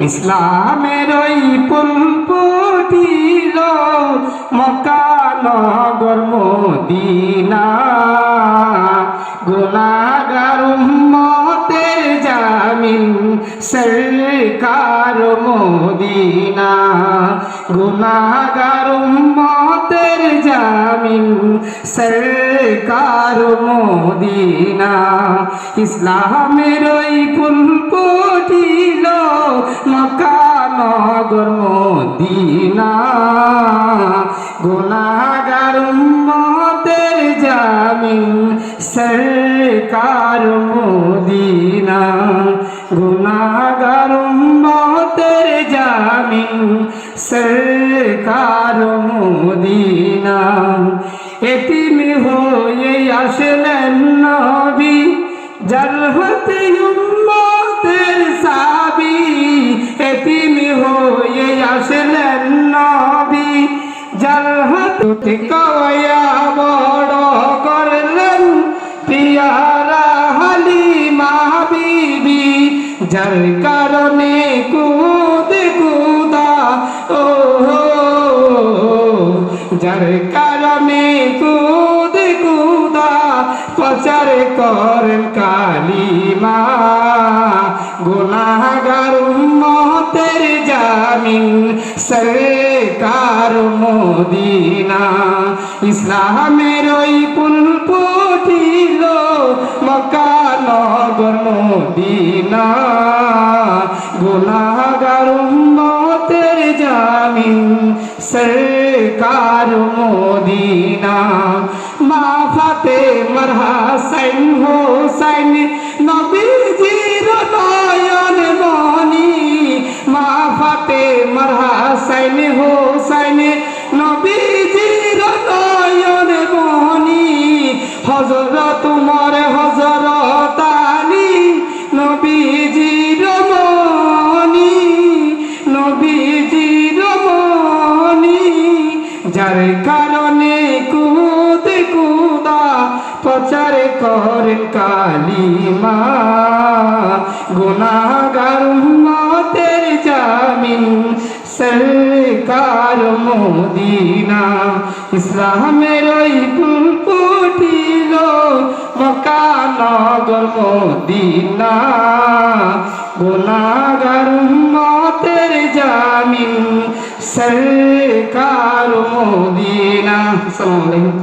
ইসলামের ওই পুলপুটিল মক্কা নগর মদিনা। গুনাগার উম্মতের জামিন সরকার মদিনা। গুনাগার উম্মতের জামিন সরকার মদিনা। ইসলামের ওই ফুলপুটিল মক্কা নগর মদিনা। গুনাগার উম্মতের জামিন সরকার মদিনা। গুনাগার উম্মতের জামিন সরকার মদিনা। এতিম হয়ে আসলেন নবী, যার হতে হতে কয়া বড় করলেন পিয়ারা হালিমা বিবি যার কারণে কুদ কুদা ও যার কারণে কুদ কুদা, প্রচার করেন কালিমা। গুনাগার উম্মতের জামিন সরকার মদিনা। ইসলামের ওই পুল পুটিল মক্কা নগর মদিনা। গুনাগার উম্মতের জামিন সরকার মদিনা। মা ফাতে মরহা মরহা সাইন হোসাইন নবীজির নয়ন মনি হজরত উমর হজরত আলী, নবীজির মনি নবীজির মনি যার কারণে কুদ কুদা প্রচার করেন কালিমা। গুনাগার উম্মতের জামিন সরকার মোদিনা। ইসলামের ওই ফুলকুটিল মক্কা নগর মদিনা। গুনাগার উম্মতের জামিন সরকার মোদিনা। আসসালামু আলাইকুম।